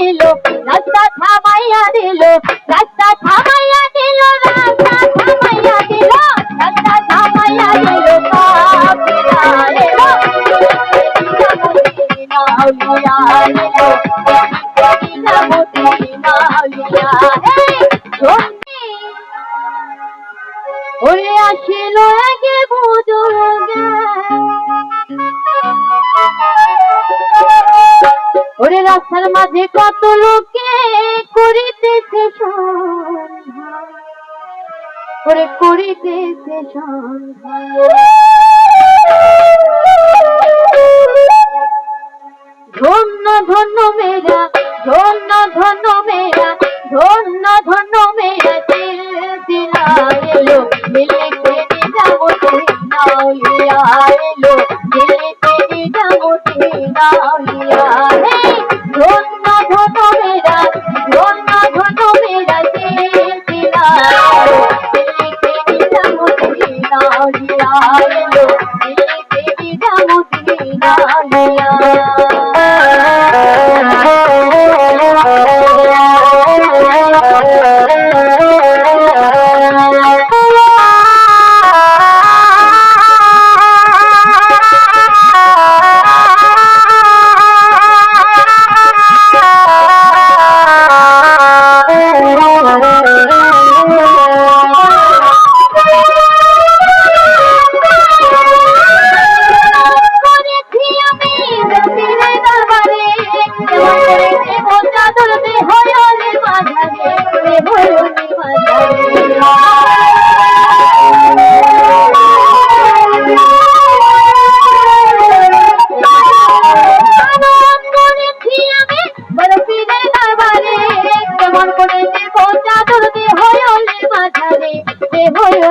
দিল, রাস্তা থামাইয়া দিল, রাস্তা থামাইয়া দিল, রাস্তা থামাইয়া দিল, রাস্তা থামাইয়া দিল আসিল একে ওরে রাস্তার মাঝে কত লোকে করিতেছে ওরে করিতেছে ধন্য ধন্য মেরা ধন্য ধন্য মেরা ধন্য ধন্য মেরা সিলসিলা এলো মিলতে নিজামতে নাউলিয়া এলো মিলতে নিজামতে নাউলিয়া হে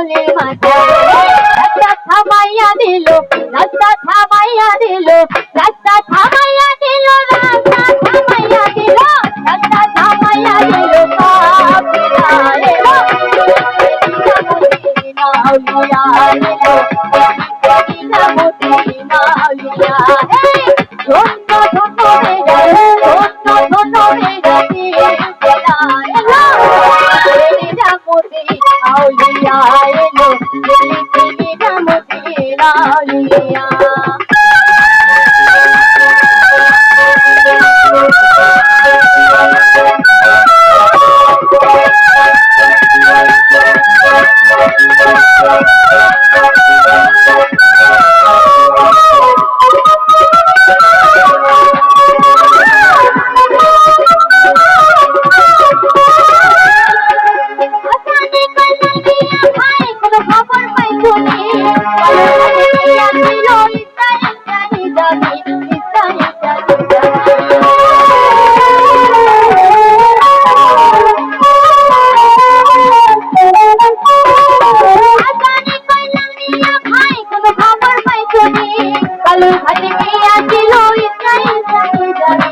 হয়লে মাঝারে রাস্তা থামাইয়া দিল, রাস্তা থামাইয়া দিল, রাস্তা থামাইয়া দিল, রাস্তা থামাইয়া দিল, রাস্তা থামাইয়া দিল কাফিরা এলো মদিনা নাউলিয়া এলো মদিনা মদিনা নাউলিয়া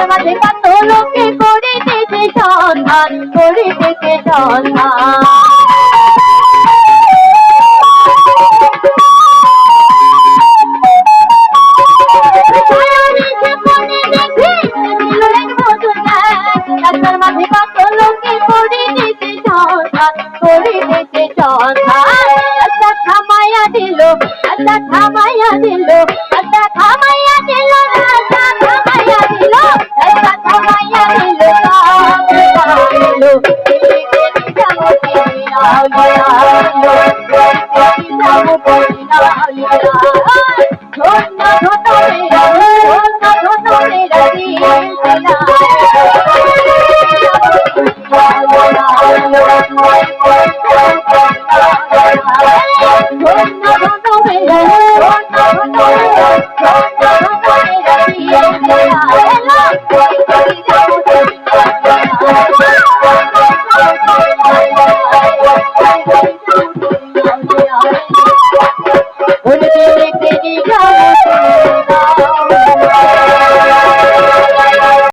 রাস্তার মাঝে কত লোকে করিতেছে সন্ধান করিতেছে সন্ধান। থামাইয়া দিল থামাইয়া দিল থামাইয়া দিল 虽然多少斗，多少个，我的家乡。